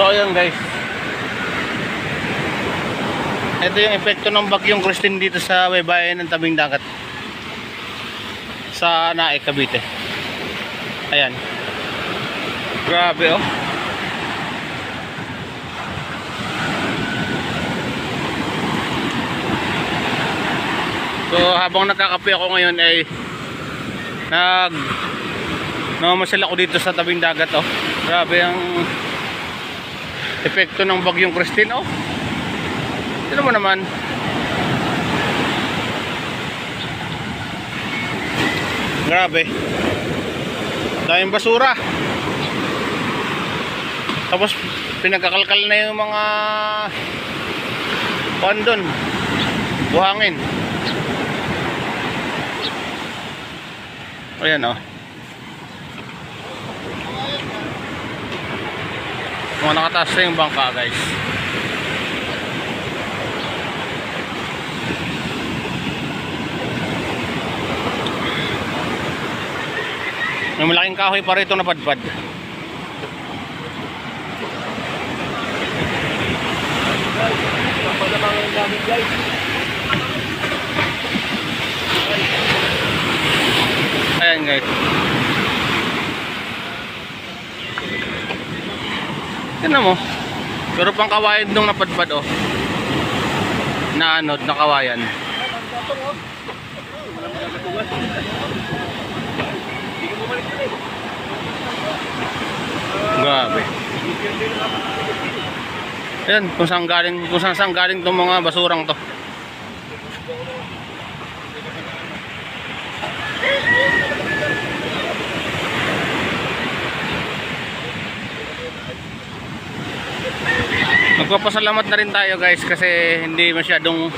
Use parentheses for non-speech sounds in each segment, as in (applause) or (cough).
So ayun guys. Ito yung epekto ng bagyong Christine dito sa baybayin ng tabing dagat. Sa Nae, Cavite. Ayan. Grabe oh. So habang nagkakape ako ngayon ay nag namamasal ako dito sa tabing dagat oh. Grabe ang epekto ng bagyong Christine oh. Tignan mo naman. Grabe. Daming basura. Tapos pinagkakalkal na yung mga kuwan doon. Buhangin. Ayan oh. Mga nakataas na yung bangka guys. May malaking kahoy pa rito na padpad. Ayan guys. Tignan mo. Pero pang kawayan nung napadpad oh. Na anod, na kawayan. Grabe. Yan, kung saan galing, kung saan saan galing tong mga basurang to. Magpapasalamat na rin tayo guys kasi hindi masyadong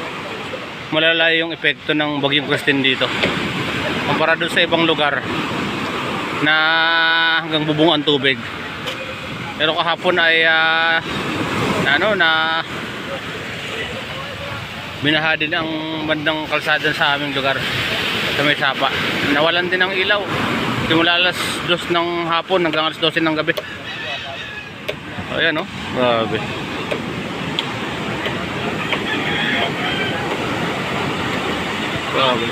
malala yung epekto ng bagyong Christine dito. Kumpara doon sa ibang lugar na hanggang bubong ang tubig. Pero kahapon ay ah, na ano na binaha din ang bandang kalsada sa aming lugar sa may sapa. Nawalan din ng ilaw. Simula alas 2 ng hapon hanggang alas 12 ng gabi. Ayan oh. Grabe. Grabe.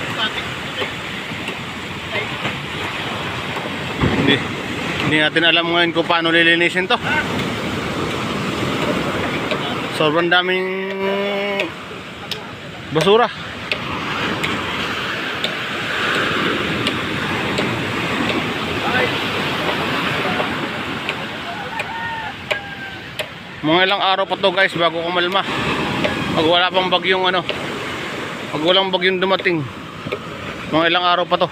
Hindi. Hindi natin alam ngayon kung paano lilinisin to. Sobrang daming basura. Mga ilang araw pa to guys bago kumalma. Pag wala pang bagyong ano. Pag walang bagyong dumating. Mga ilang araw pa to.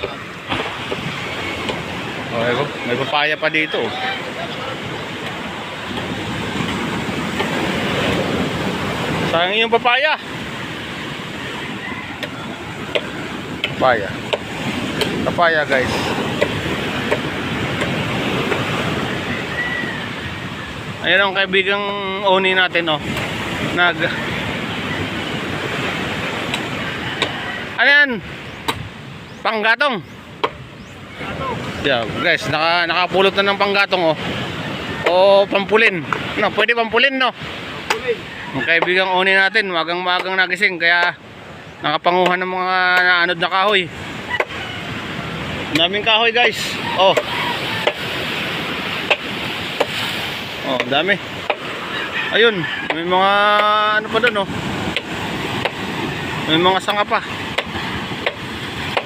Okay ko. May papaya pa dito. oh. Sayang yung papaya. Papaya. Papaya guys. Ayan ang kaibigang oni natin oh. Nag Ano yan? Panggatong. Yeah, guys, naka nakapulot na ng panggatong oh. O pampulin. No, pwede pampulin no. Ang kaibigang oni natin, magang-magang nagising kaya nakapanguhan ng mga naanod na kahoy. Daming kahoy guys. Oh. Oh, dami. Ayun, may mga ano pa doon oh. May mga sanga pa.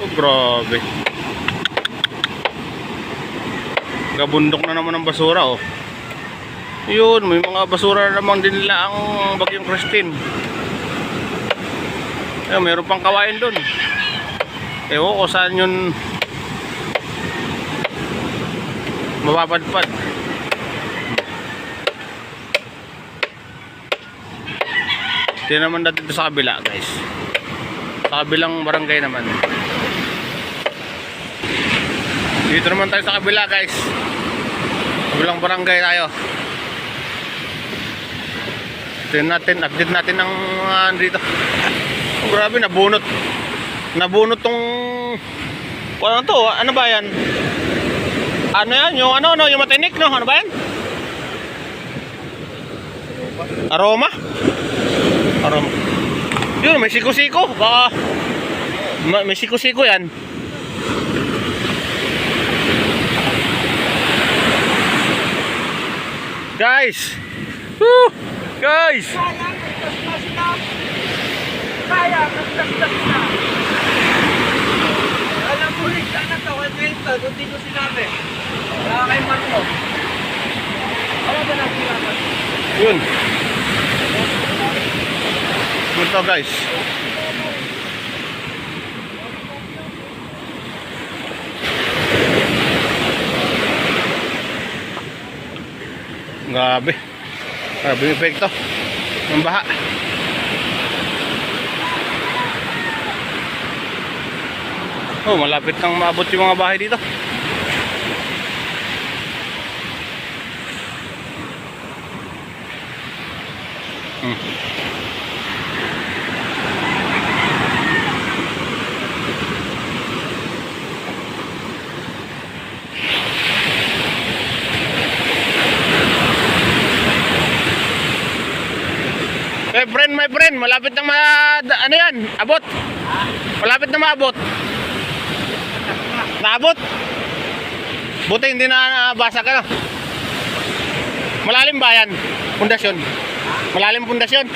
Oh, grabe. Gabundok na naman ng basura oh. Yun, may mga basura naman din nila ang bagyong Christine. Ayun, mayroon pang kawain doon. Ewan ko saan yun mapapadpad. Ito naman dati dito sa kabila guys. Sa kabilang barangay naman. Dito naman tayo sa kabila guys. Kabilang barangay tayo. Tingnan natin, update natin ang mga ano dito. (laughs) Grabe, nabunot. Nabunot tong... Ano to? Ano ba yan? Ano yan? Yung ano, no? Yung matinik, no? Ano ba yan? Aroma? Aroma. Yun, may siko-siko. Baka ma- may siko-siko yan. Guys! Woo! Guys! Kaya, nagdagdag na. Alam mo sana to, kay Quinto, doon din ko sinabi. Kaya kay Marco. Ano ba natin? Yun. Ito guys. Grabe. Grabe yung epekto. Ng baha. Oh, malapit nang maabot yung mga bahay dito. Eh, friend, my friend, malapit na ma... Ano yan? Abot? Malapit na maabot. Naabot? Buti hindi na nabasa ka. Malalim ba yan? Pundasyon. Malalim pundasyon.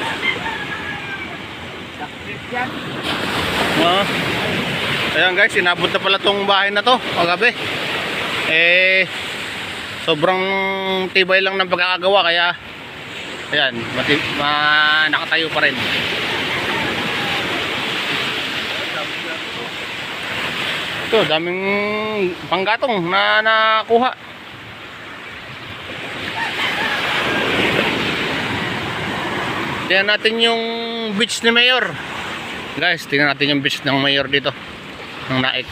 Ah. Ayan guys, inabot na pala tong bahay na to kagabi. Eh sobrang tibay lang ng pagkakagawa kaya ayan, mati, ma, nakatayo pa rin. Ito, daming panggatong na nakuha. Tingnan natin yung beach ni Mayor. Guys, tingnan natin yung beach ng Mayor dito. Ng Naik.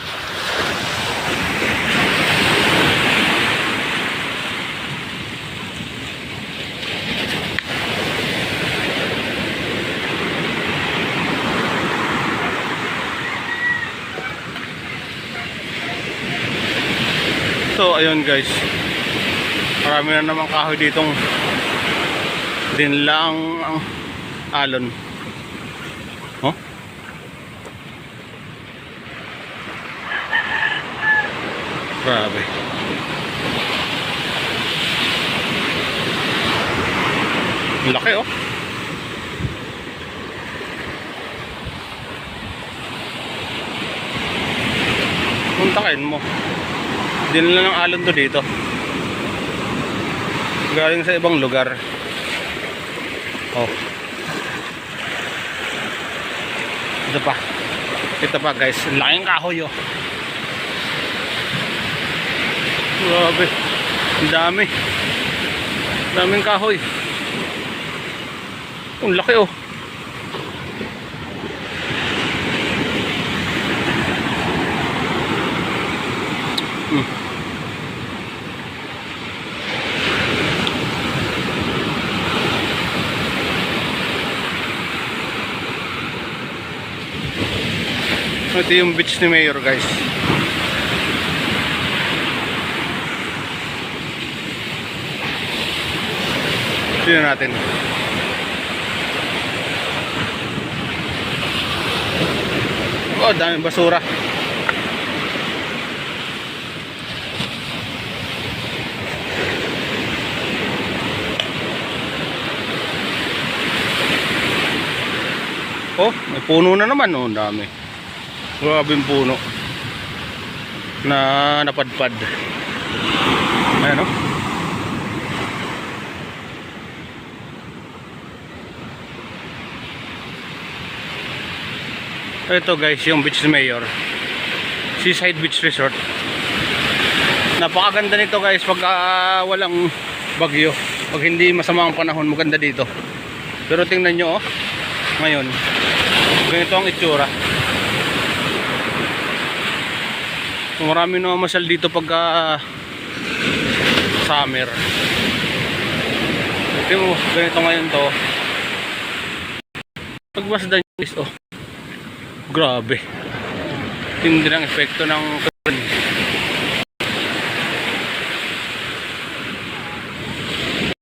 So, ayun guys. Marami na naman kahoy ditong din lang ang alon. Oh? Grabe. Laki oh. Puntakin mo. Dinala ng alon to dito. Galing sa ibang lugar. Oh. Ito pa. Ito pa guys. Laking kahoy oh. Grabe. Dami. Daming kahoy. Ang laki oh. Ito yung beach ni Mayor guys. Tignan natin. Oh, daming basura. Oh, may puno na naman. Oh, dami. Grabe yung puno. Na napadpad. Ayan oh. Ito guys, yung beach Mayor. Seaside Beach Resort. Napakaganda nito guys pag ah, walang bagyo. Pag hindi masama ang panahon, maganda dito. Pero tingnan nyo oh. Ngayon, ganito ang itsura. Marami na masal dito pag ah, summer. Ito mo, ganito ngayon to. Pagmasdan guys, oh. Grabe. Hindi ng epekto ng karon.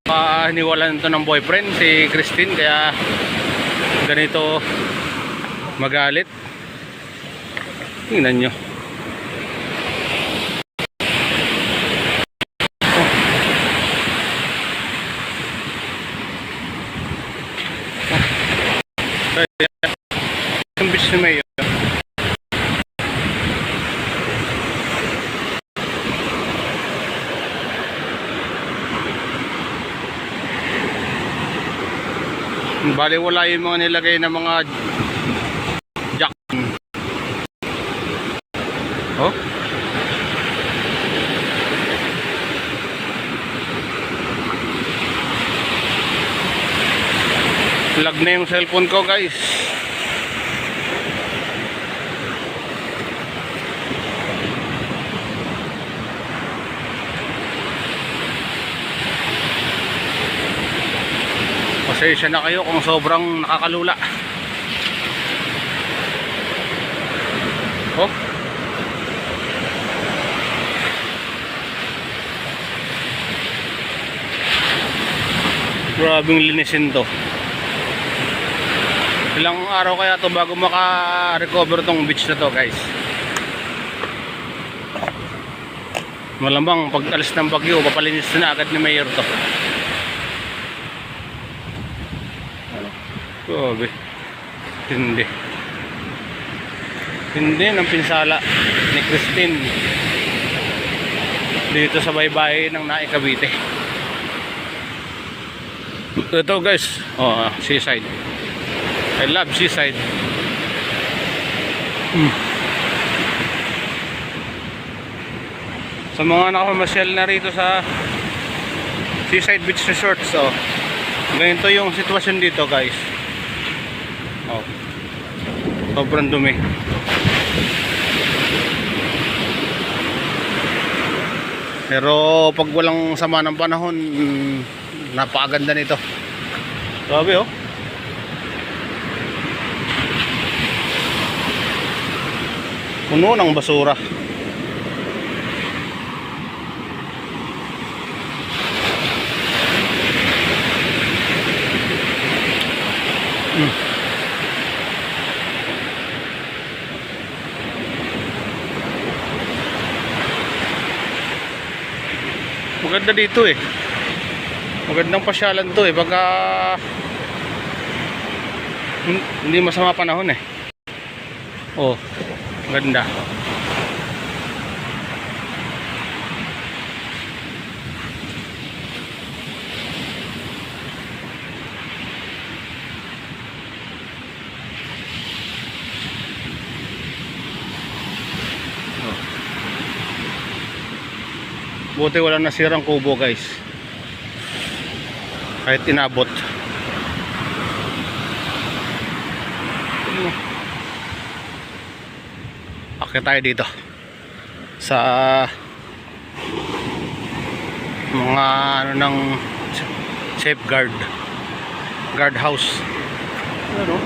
Ah, hiniwalan to ng boyfriend si Christine kaya ganito magalit. Tingnan nyo. Yung bitch ni Mayor. Bali wala yung mga nilagay na mga na yung cellphone ko guys. Pasensya na kayo kung sobrang nakakalula. Oh. Grabing linisin to. Ilang araw kaya to bago maka-recover tong beach na to guys. Malamang pag alis ng bagyo, papalinis na agad ni Mayor to. Grabe. Hindi. Hindi ng pinsala ni Christine dito sa baybay ng Nae Cavite. Ito guys, oh, ah, seaside. I love seaside. Hmm. Sa mga nakapamasyal na rito sa Seaside Beach Resorts, oh, ganito yung sitwasyon dito guys. Oh. Sobrang dumi. Pero pag walang sama ng panahon, mm, napakaganda nito. Grabe oh. Puno ng basura. Maganda dito eh. Magandang pasyalan to eh. Hin- hindi masama panahon eh. Oh, maganda. Buti walang nasirang kubo guys. Kahit inabot. Akit tayo dito. Sa mga ano ng safeguard guard house. Ano?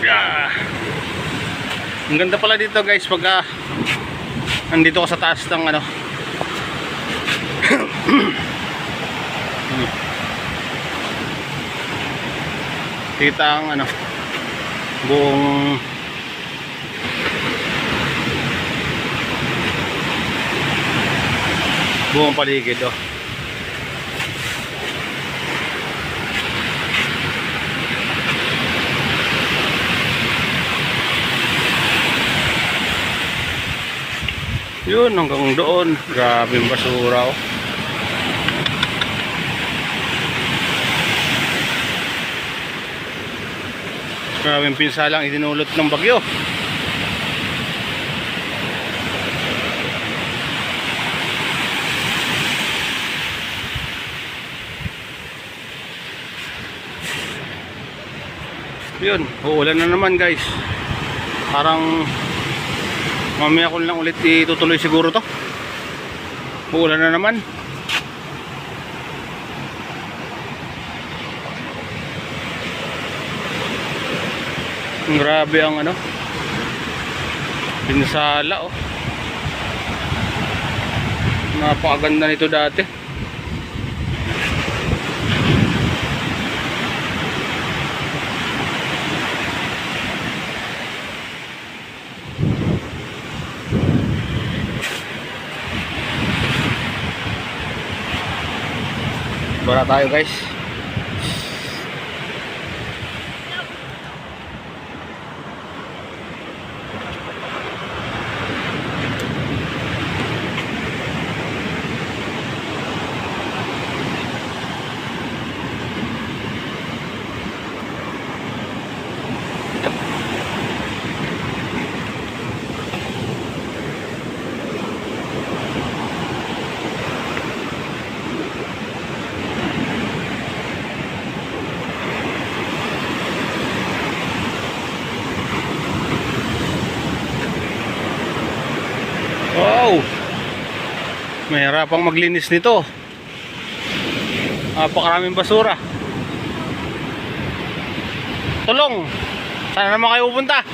Yeah. Ang ganda pala dito guys pagka nandito ka sa taas ng ano. (clears throat) Kita ang ano buong buong paligid oh. Yun, hanggang doon. Grabe yung basura, oh. Yung pinsalang idinulot ng bagyo. Yun, uulan na naman guys. Parang Mamaya ko lang ulit itutuloy siguro to. Uulan na naman. Grabe ang ano. Pinsala oh. Napakaganda nito dati. Bara tayo guys. Mahirapang maglinis nito. Napakaraming basura. Tulong! Saan naman kayo pupunta?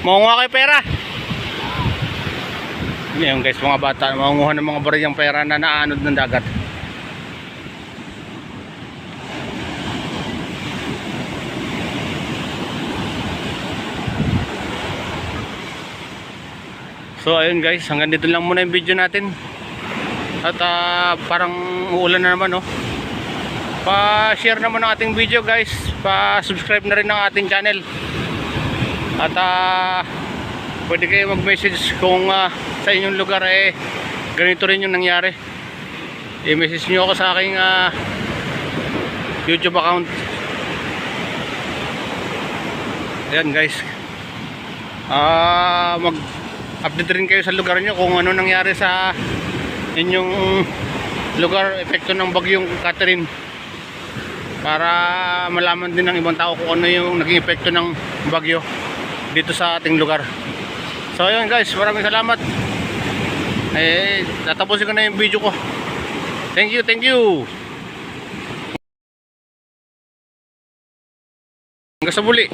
Makunguha kayo pera. Yan guys, mga bata, makunguha ng mga bariyang pera na naanod ng dagat. So ayun guys, hanggang dito lang muna yung video natin. At ah, parang uulan na naman oh. Pa-share naman ng ating video guys. Pa-subscribe na rin ng ating channel. At ah, pwede kayo mag-message kung ah, sa inyong lugar eh ganito rin yung nangyari. I-message nyo ako sa aking ah, YouTube account. Ayan guys. Ah, mag update rin kayo sa lugar nyo kung ano nangyari sa inyong lugar epekto ng bagyong Catherine. Para malaman din ng ibang tao kung ano yung naging epekto ng bagyo dito sa ating lugar. So ayun guys maraming salamat. Eh tatapusin ko na yung video ko. Thank you thank you. Hanggang sa muli